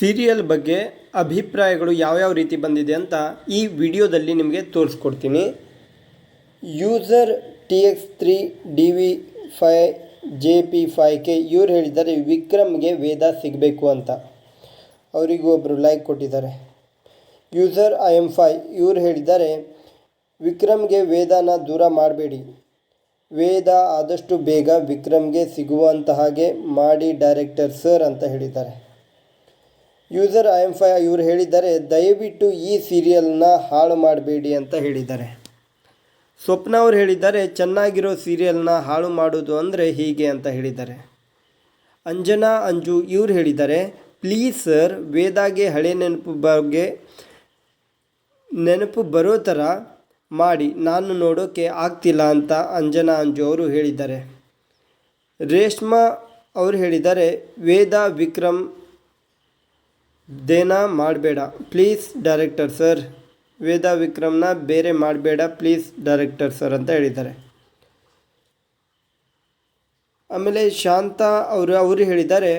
Serial ಬಗ್ಗೆ ಅಭಿಪ್ರಾಯಗಳು ಯಾವ್ಯಾವ ರೀತಿ ಬಂದಿದೆ ಅಂತ ಈ ವಿಡಿಯೋದಲ್ಲಿ ನಿಮಗೆ ತೋರಿಸ್ಕೊಡ್ತೀನಿ. User T X three, D V five J P five K, ಇವ್ರು ಹೇಳಿದ್ದಾರೆ ವಿಕ್ರಮ್ಗೆ ವೇದ ಸಿಗಬೇಕು ಅಂತ. ಅವರಿಗೂ ಒಬ್ಬರು ಲೈಕ್ ಕೊಟ್ಟಿದ್ದಾರೆ. ಯೂಸರ್ ಐ ಎಂ ಫೈ ಇವ್ರು ಹೇಳಿದ್ದಾರೆ ವಿಕ್ರಮ್ಗೆ ವೇದನ ದೂರ ಮಾಡಬೇಡಿ. ವೇದ ಆದಷ್ಟು ಬೇಗ ವಿಕ್ರಮ್ಗೆ ಸಿಗುವಂತ ಹಾಗೆ ಮಾಡಿ ಡೈರೆಕ್ಟರ್ ಸರ್ ಅಂತ ಹೇಳಿದ್ದಾರೆ. ಯೂಸರ್ ಐ ಎಂ ಫೈ ಇವರು ಹೇಳಿದ್ದಾರೆ, ದಯವಿಟ್ಟು ಈ ಸೀರಿಯಲ್ನ ಹಾಳು ಮಾಡಬೇಡಿ ಅಂತ ಹೇಳಿದ್ದಾರೆ. ಸ್ವಪ್ನ ಅವರು ಹೇಳಿದ್ದಾರೆ, ಚೆನ್ನಾಗಿರೋ ಸೀರಿಯಲ್ನ ಹಾಳು ಮಾಡೋದು ಅಂದರೆ ಹೀಗೆ ಅಂತ ಹೇಳಿದ್ದಾರೆ. ಅಂಜನಾ, ಅಂಜು ಇವ್ರು ಹೇಳಿದ್ದಾರೆ, ಪ್ಲೀಸ್ ಸರ್, ವೇದಾಗೆ ಹಳೆ ನೆನಪು ಬಗ್ಗೆ, ನೆನಪು ಬರೋ ಥರ ಮಾಡಿ, ನಾನು ನೋಡೋಕ್ಕೆ ಆಗ್ತಿಲ್ಲ ಅಂತ ಅಂಜನಾ, ಅಂಜು ಅವರು ಹೇಳಿದ್ದಾರೆ. ರೇಷ್ಮಾ ಅವರು ಹೇಳಿದ್ದಾರೆ, ವೇದ, ವಿಕ್ರಮ್ ದೇನ ಮಾಡಬೇಡ. Please director sir. ವೇದ ವಿಕ್ರಮ್ನ ಬೇರೆ ಮಾಡಬೇಡ ಪ್ಲೀಸ್ ಡೈರೆಕ್ಟರ್ ಸರ್ ಅಂತ ಹೇಳಿದ್ದಾರೆ. ಆಮೇಲೆ ಶಾಂತ ಅವರು ಅವರು ಹೇಳಿದ್ದಾರೆ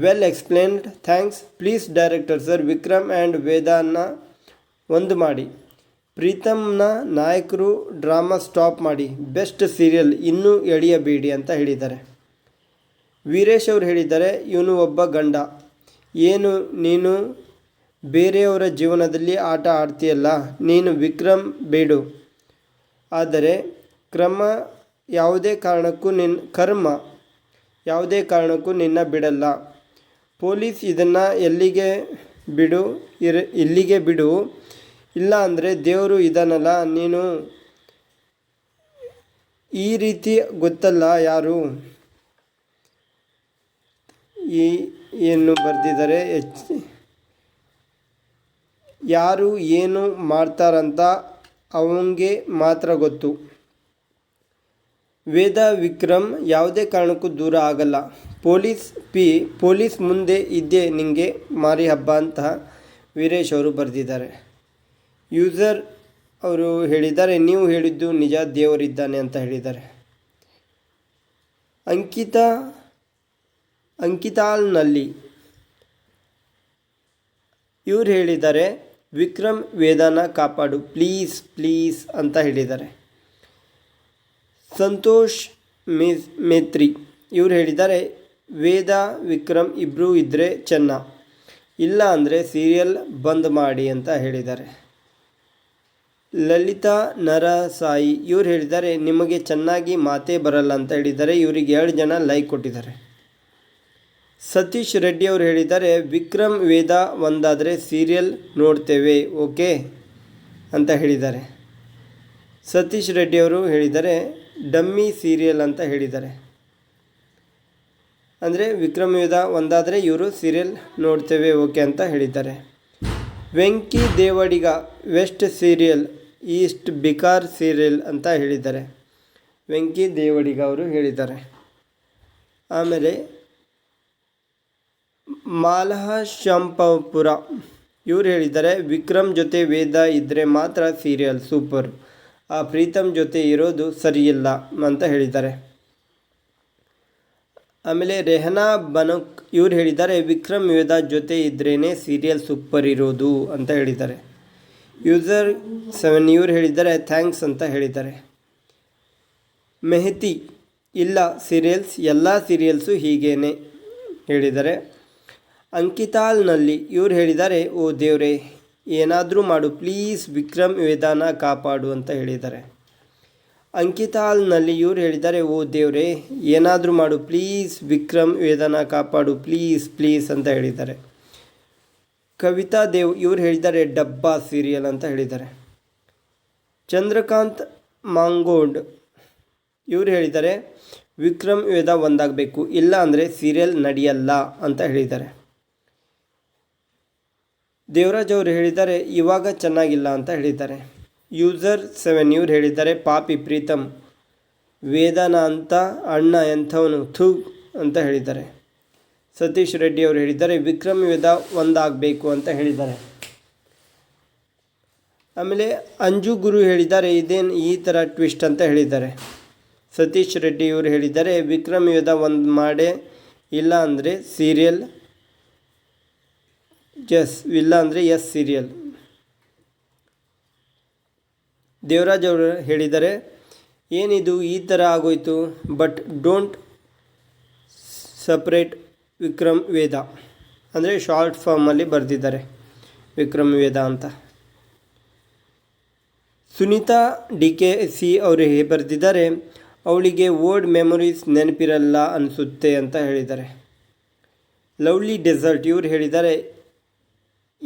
well explained thanks please director sir, Vikram and ವೇದಾನ ಒಂದು ಮಾಡಿ. ಪ್ರೀತಮ್ನ ನಾಯಕರು ಡ್ರಾಮಾ ಸ್ಟಾಪ್ ಮಾಡಿ. ಬೆಸ್ಟ್ ಸೀರಿಯಲ್ ಇನ್ನೂ ಎಳೆಯಬೇಡಿ ಅಂತ ಹೇಳಿದ್ದಾರೆ. ವೀರೇಶ್ ಅವರು ಹೇಳಿದ್ದಾರೆ, ಇವನು ಒಬ್ಬ ಗಂಡ. ಏನು ನೀನು? ಬೇರೆಯವರ ಜೀವನದಲ್ಲಿ ಆಟ ಆಡ್ತೀಯಲ್ಲ, ನೀನು ವಿಕ್ರಮ್ ಬೇಡು. ಆದರೆ ಕ್ರಮ ಯಾವುದೇ ಕಾರಣಕ್ಕೂ ನಿನ್ನ ಕರ್ಮ ಯಾವುದೇ ಕಾರಣಕ್ಕೂ ನಿನ್ನ ಬಿಡಲ್ಲ. ಪೊಲೀಸ್ ಇದನ್ನು ಎಲ್ಲಿಗೆ ಬಿಡು, ಇರ, ಇಲ್ಲಿಗೆ ಬಿಡು. ಇಲ್ಲ ಅಂದರೆ ದೇವರು ಇದನ್ನಲ್ಲ ನೀನು ಈ ರೀತಿ ಗೊತ್ತಲ್ಲ ಯಾರು? ಈ ಏನು ಬರೆದಿದ್ದಾರೆ? ಎಚ್ ಯಾರು ಏನು ಮಾಡ್ತಾರಂತ ಅವಂಗೆ ಮಾತ್ರ ಗೊತ್ತು. ವೇದ ವಿಕ್ರಮ್ ಯಾವುದೇ ಕಾರಣಕ್ಕೂ ದೂರ ಆಗಲ್ಲ. ಪೊಲೀಸ್ ಪಿ ಪೊಲೀಸ್ ಮುಂದೆ ಇದ್ದೆ ನಿಂಗೆ ಮಾರಿ ಹಬ್ಬ ಅಂತ ವೀರೇಶ್ ಅವರು ಬರೆದಿದ್ದಾರೆ. ಯೂಸರ್ ಅವರು ಹೇಳಿದ್ದಾರೆ, ನೀವು ಹೇಳಿದ್ದು ನಿಜ, ದೇವರಿದ್ದಾನೆ ಅಂತ ಹೇಳಿದ್ದಾರೆ. ಅಂಕಿತಾ ಅಂಕಿತಾಲ್ನಲ್ಲಿ. ಇವ್ರು ಹೇಳಿದ್ದಾರೆ, ವಿಕ್ರಮ್ ವೇದನ ಕಾಪಾಡು, ಪ್ಲೀಸ್ ಪ್ಲೀಸ್ ಅಂತ ಹೇಳಿದ್ದಾರೆ. ಸಂತೋಷ್ ಮೇ ಮೇತ್ರಿ, ಇವ್ರು ಹೇಳಿದ್ದಾರೆ, ವೇದ, ವಿಕ್ರಮ್ ಇಬ್ಬರೂ ಇದ್ದರೆ ಚೆನ್ನ, ಇಲ್ಲ ಅಂದರೆ ಸೀರಿಯಲ್ ಬಂದ್ ಮಾಡಿ ಅಂತ ಹೇಳಿದ್ದಾರೆ. ಲಲಿತಾ ನರಸಾಯಿ, ಇವ್ರು ಹೇಳಿದ್ದಾರೆ, ನಿಮಗೆ ಚೆನ್ನಾಗಿ ಮಾತೇ ಬರಲ್ಲ ಅಂತ ಹೇಳಿದ್ದಾರೆ. ಇವರಿಗೆ ಎರಡು ಜನ ಲೈಕ್ ಕೊಟ್ಟಿದ್ದಾರೆ. ಸತೀಶ್ ರೆಡ್ಡಿ ಅವರು ಹೇಳಿದ್ದಾರೆ, ವಿಕ್ರಮ್ ವೇದ ಒಂದಾದರೆ ಸೀರಿಯಲ್ ನೋಡ್ತೇವೆ, ಓಕೆ ಅಂತ ಹೇಳಿದ್ದಾರೆ. ಸತೀಶ್ ರೆಡ್ಡಿ ಅವರು ಹೇಳಿದ್ದಾರೆ, ಡಮ್ಮಿ ಸೀರಿಯಲ್ ಅಂತ ಹೇಳಿದ್ದಾರೆ. ಅಂದರೆ, ವಿಕ್ರಮ್ ವೇದ ಒಂದಾದರೆ ಇವರು ಸೀರಿಯಲ್ ನೋಡ್ತೇವೆ, ಓಕೆ ಅಂತ ಹೇಳಿದ್ದಾರೆ. Venki Devadiga, west serial, east ಬಿಕಾರ್ serial ಅಂತ ಹೇಳಿದ್ದಾರೆ. ವೆಂಕಿ ದೇವಡಿಗ ಅವರು ಹೇಳಿದ್ದಾರೆ. ಆಮೇಲೆ ಮಾಲಹ ಶಂಪಪುರ ಇವ್ರು ಹೇಳಿದ್ದಾರೆ, ವಿಕ್ರಮ್ ಜೊತೆ ವೇದ ಇದ್ದರೆ ಮಾತ್ರ ಸೀರಿಯಲ್ ಸೂಪರ್ ಆ ಪ್ರೀತಮ್ ಜೊತೆ ಇರೋದು ಸರಿಯಿಲ್ಲ ಅಂತ ಹೇಳಿದ್ದಾರೆ. ಆಮೇಲೆ ರೆಹನಾ ಬನಕ್, ಇವ್ರು ಹೇಳಿದ್ದಾರೆ, ವಿಕ್ರಮ್ ವೇದ ಜೊತೆ ಇದ್ರೇ ಸೀರಿಯಲ್ ಸೂಪರ್ ಇರೋದು ಅಂತ ಹೇಳಿದ್ದಾರೆ. ಯೂಸರ್ ಸೆವೆನ್ ಇವ್ರು ಹೇಳಿದ್ದಾರೆ ಥ್ಯಾಂಕ್ಸ್ ಅಂತ ಹೇಳಿದ್ದಾರೆ. ಮೆಹತಿ, ಇಲ್ಲ ಸೀರಿಯಲ್ಸ್ ಎಲ್ಲ ಸೀರಿಯಲ್ಸು ಹೀಗೇನೆ ಹೇಳಿದ್ದಾರೆ. ಅಂಕಿತಾಲ್ನಲ್ಲಿ ಇವ್ರು ಹೇಳಿದ್ದಾರೆ, ಓ ದೇವ್ರೆ, ಏನಾದರೂ ಮಾಡು, ಪ್ಲೀಸ್ ವಿಕ್ರಮ್ ವೇದಾನ ಕಾಪಾಡು ಅಂತ ಹೇಳಿದ್ದಾರೆ. ಅಂಕಿತಾಲ್ನಲ್ಲಿ ಇವ್ರು ಹೇಳಿದ್ದಾರೆ, ಓ ದೇವ್ರೆ, ಏನಾದರೂ ಮಾಡು, ಪ್ಲೀಸ್ ವಿಕ್ರಮ್ ವೇದಾನ ಕಾಪಾಡು, ಪ್ಲೀಸ್ ಪ್ಲೀಸ್ ಅಂತ ಹೇಳಿದ್ದಾರೆ. ಕವಿತಾ ದೇವ್ ಇವ್ರು ಹೇಳಿದ್ದಾರೆ, ಡಬ್ಬಾ ಸೀರಿಯಲ್ ಅಂತ ಹೇಳಿದ್ದಾರೆ. ಚಂದ್ರಕಾಂತ್ ಮಾಂಗೋಂಡ್ ಇವ್ರು ಹೇಳಿದ್ದಾರೆ, ವಿಕ್ರಮ್ ವೇದ ಒಂದಾಗಬೇಕು, ಇಲ್ಲ ಅಂದರೆ ಸೀರಿಯಲ್ ನಡೆಯಲ್ಲ ಅಂತ ಹೇಳಿದ್ದಾರೆ. ದೇವರಾಜ್ ಅವರು ಹೇಳಿದ್ದಾರೆ, ಇವಾಗ ಚೆನ್ನಾಗಿಲ್ಲ ಅಂತ ಹೇಳಿದ್ದಾರೆ. ಯೂಸರ್ ಸೆವೆನ್ ಇವ್ರು ಹೇಳಿದ್ದಾರೆ, ಪಾಪಿ ಪ್ರೀತಮ್ ವೇದನ ಅಂತ ಅಣ್ಣ ಎಂಥವನು ಥೂ ಅಂತ ಹೇಳಿದ್ದಾರೆ. ಸತೀಶ್ ರೆಡ್ಡಿ ಅವರು ಹೇಳಿದ್ದಾರೆ, ವಿಕ್ರಮ್ ವೇದ ಒಂದಾಗಬೇಕು ಅಂತ ಹೇಳಿದ್ದಾರೆ. ಆಮೇಲೆ ಅಂಜು ಗುರು ಹೇಳಿದ್ದಾರೆ, ಇದೇನು ಈ ಥರ ಟ್ವಿಸ್ಟ್ ಅಂತ ಹೇಳಿದ್ದಾರೆ. ಸತೀಶ್ ರೆಡ್ಡಿ ಇವರು ಹೇಳಿದ್ದಾರೆ, ವಿಕ್ರಮ್ ಯುದ್ಧ ಒಂದು ಮಾಡೇ, ಇಲ್ಲ ಅಂದರೆ ಸೀರಿಯಲ್ ಎಸ್ ವಿಲ್ಲ ಅಂದರೆ ಎಸ್ ಸೀರಿಯಲ್ ದೇವರಾಜ್ ಅವರು ಹೇಳಿದ್ದಾರೆ, ಏನಿದು ಈ ಥರ ಆಗೋಯ್ತು but don't separate Vikram Veda ಅಂದರೆ ಶಾರ್ಟ್ ಫಾರ್ಮಲ್ಲಿ ಬರೆದಿದ್ದಾರೆ ವಿಕ್ರಮ್ ವೇದ ಅಂತ. ಸುನೀತಾ ಡಿ ಕೆ ಸಿ ಅವರು ಹೇ- ಬರೆದಿದ್ದಾರೆ, ಅವಳಿಗೆ ಓಲ್ಡ್ ಮೆಮೊರೀಸ್ ನೆನಪಿರಲ್ಲ ಅನಿಸುತ್ತೆ ಅಂತ ಹೇಳಿದ್ದಾರೆ. ಲವ್ಲಿ ಡೆಸರ್ಟ್ ಇವ್ರು ಹೇಳಿದ್ದಾರೆ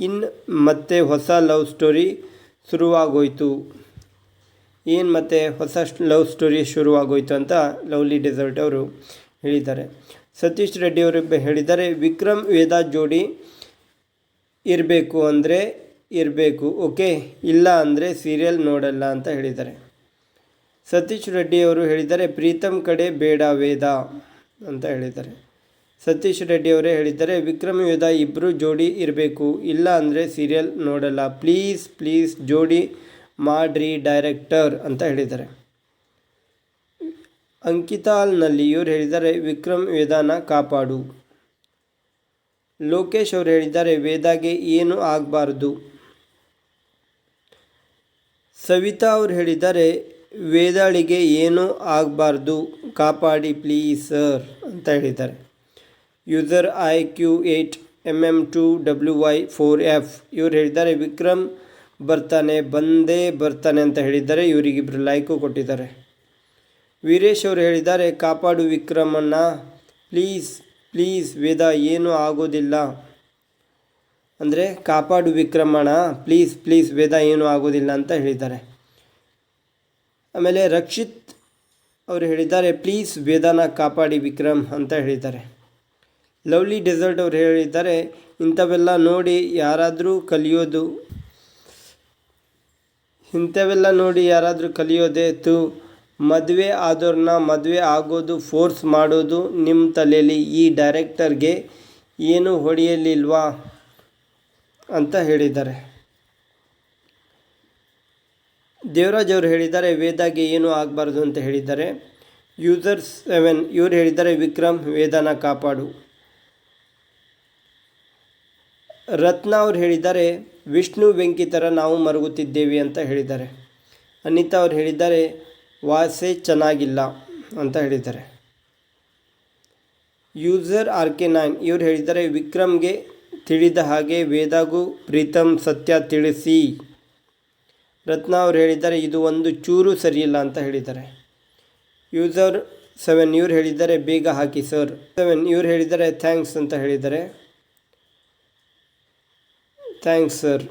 ಇನ್ ಮತ್ತೆ ಹೊಸ ಲವ್ ಸ್ಟೋರಿ ಶುರುವಾಗೋಯಿತು. ಏನು ಮತ್ತೆ ಹೊಸ ಲವ್ ಸ್ಟೋರಿ ಶುರುವಾಗೋಯಿತು ಅಂತ ಲವ್ಲಿ ಡೆಸರ್ಟ್ ಅವರು ಹೇಳಿದ್ದಾರೆ. ಸತೀಶ್ ರೆಡ್ಡಿ ಅವರು ಹೇಳಿದ್ದಾರೆ, ವಿಕ್ರಮ್, ವೇದ, ಜೋಡಿ ಇರಬೇಕು ಅಂದರೆ ಇರಬೇಕು, ಓಕೆ? ಇಲ್ಲ ಅಂದರೆ ಸೀರಿಯಲ್ ನೋಡಲ್ಲ ಅಂತ ಹೇಳಿದ್ದಾರೆ. ಸತೀಶ್ ರೆಡ್ಡಿ ಅವರು ಹೇಳಿದ್ದಾರೆ, ಪ್ರೀತಮ್ ಕಡೆ ಬೇಡ ವೇದ ಅಂತ ಹೇಳಿದ್ದಾರೆ. ಸತೀಶ್ ರೆಡ್ಡಿ ಅವರೇ ಹೇಳಿದ್ದಾರೆ, ವಿಕ್ರಮ್ ಯುದ್ಧ ಇಬ್ಬರು ಜೋಡಿ ಇರಬೇಕು. ಇಲ್ಲ ಅಂದರೆ ಸೀರಿಯಲ್ ನೋಡಲ್ಲ. ಪ್ಲೀಸ್ ಪ್ಲೀಸ್ ಜೋಡಿ ಮಾಡ್ರಿ ಡೈರೆಕ್ಟರ್ ಅಂತ ಹೇಳಿದ್ದಾರೆ. ಅಂಕಿತಾಲ್ನಲ್ಲಿ ಇವರು ಹೇಳಿದ್ದಾರೆ, ವಿಕ್ರಮ್ ವೇದಾನ ಕಾಪಾಡು. ಲೋಕೇಶ್ ಅವರು ಹೇಳಿದ್ದಾರೆ, ವೇದಾಗೆ ಏನು ಆಗಬಾರ್ದು? ಸವಿತಾ ಅವರು ಹೇಳಿದ್ದಾರೆ, ವೇದಾಳಿಗೆ ಏನೂ ಆಗಬಾರ್ದು? ಕಾಪಾಡಿ ಪ್ಲೀಸ್ ಸರ್ ಅಂತ ಹೇಳಿದ್ದಾರೆ. User I Q eight M M two W Y four F ಇವ್ರು ಹೇಳಿದ್ದಾರೆ, ವಿಕ್ರಮ್ ಬರ್ತಾನೆ, ಬಂದೇ ಬರ್ತಾನೆ ಅಂತ ಹೇಳಿದ್ದಾರೆ. ಇವರಿಗಿಬ್ಬರು ಲೈಕು ಕೊಟ್ಟಿದ್ದಾರೆ. ವೀರೇಶ್ ಅವರು ಹೇಳಿದ್ದಾರೆ, ಕಾಪಾಡು ವಿಕ್ರಮನ್ನ ಪ್ಲೀಸ್ ಪ್ಲೀಸ್ ವೇದ, ಏನೂ ಆಗೋದಿಲ್ಲ. ಅಂದರೆ, ಕಾಪಾಡು ವಿಕ್ರಮಣ ಪ್ಲೀಸ್ ಪ್ಲೀಸ್ ವೇದ, ಏನು ಆಗೋದಿಲ್ಲ ಅಂತ ಹೇಳಿದ್ದಾರೆ. ಆಮೇಲೆ ರಕ್ಷಿತ್ ಅವರು ಹೇಳಿದ್ದಾರೆ ಪ್ಲೀಸ್ ವೇದನ ಕಾಪಾಡಿ ವಿಕ್ರಮ್ ಅಂತ ಹೇಳಿದ್ದಾರೆ. ಲವ್ಲಿ ಡೆಸರ್ಟ್ ಅವರು ಹೇಳಿದ್ದಾರೆ, ಇಂಥವೆಲ್ಲ ನೋಡಿ ಯಾರಾದರೂ ಕಲಿಯೋದು. ಇಂಥವೆಲ್ಲ ನೋಡಿ ಯಾರಾದರೂ ಕಲಿಯೋದೇ ತು, ಮದುವೆ ಆದವ್ರನ್ನ ಮದುವೆ ಆಗೋದು, ಫೋರ್ಸ್ ಮಾಡೋದು ನಿಮ್ಮ ತಲೆಯಲ್ಲಿ ಈ ಡೈರೆಕ್ಟರ್ಗೆ ಏನು ಹೊಡೆಯಲಿಲ್ವಾ ಅಂತ ಹೇಳಿದ್ದಾರೆ. ದೇವರಾಜ್ ಅವರು ಹೇಳಿದ್ದಾರೆ, ವೇದಾಗೆ ಏನೂ ಆಗಬಾರ್ದು ಅಂತ ಹೇಳಿದ್ದಾರೆ. ಯೂಸರ್ ಸೆವೆನ್ ಇವರು ಹೇಳಿದ್ದಾರೆ, ವಿಕ್ರಮ್ ವೇದನ ಕಾಪಾಡು. ರತ್ನ ಅವ್ರು ಹೇಳಿದ್ದಾರೆ, ವಿಷ್ಣು ಬೆಂಕಿ ಥರ ನಾವು ಮರುಗುತ್ತಿದ್ದೇವೆ ಅಂತ ಹೇಳಿದ್ದಾರೆ. ಅನಿತಾ ಅವ್ರು ಹೇಳಿದ್ದಾರೆ, ವಾಸೆ ಚೆನ್ನಾಗಿಲ್ಲ ಅಂತ ಹೇಳಿದ್ದಾರೆ. ಯೂಸರ್ ಆರ್ ಕೆ ನೈನ್ ಇವ್ರು ಹೇಳಿದ್ದಾರೆ, ವಿಕ್ರಮ್ಗೆ ತಿಳಿದ ಹಾಗೆ ವೇದಾಗೂ ಪ್ರೀತಮ್ ಸತ್ಯ ತಿಳಿಸಿ ರತ್ನ ಅವ್ರು ಹೇಳಿದ್ದಾರೆ, ಇದು ಒಂದು ಚೂರು ಸರಿಯಿಲ್ಲ ಅಂತ ಹೇಳಿದ್ದಾರೆ. ಯೂಸರ್ ಸೆವೆನ್ ಇವ್ರು ಹೇಳಿದ್ದಾರೆ, ಬೇಗ ಹಾಕಿ ಸರ್ ಸೆವೆನ್ ಇವ್ರು ಹೇಳಿದ್ದಾರೆ, ಥ್ಯಾಂಕ್ಸ್ ಅಂತ ಹೇಳಿದ್ದಾರೆ. Thanks, sir.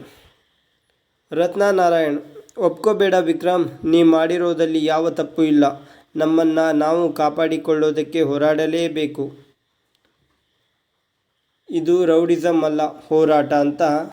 ರತ್ನ ನಾರಾಯಣ್ ಒಪ್ಕೋಬೇಡ ವಿಕ್ರಮ್, ನೀ ಮಾಡಿರೋದಲ್ಲಿ ಯಾವ ತಪ್ಪು ಇಲ್ಲ. ನಮ್ಮನ್ನು ನಾವು ಕಾಪಾಡಿಕೊಳ್ಳೋದಕ್ಕೆ ಹೋರಾಡಲೇಬೇಕು. ಇದು ರೌಡಿಸಮ್ ಅಲ್ಲ, ಹೋರಾಟ ಅಂತ.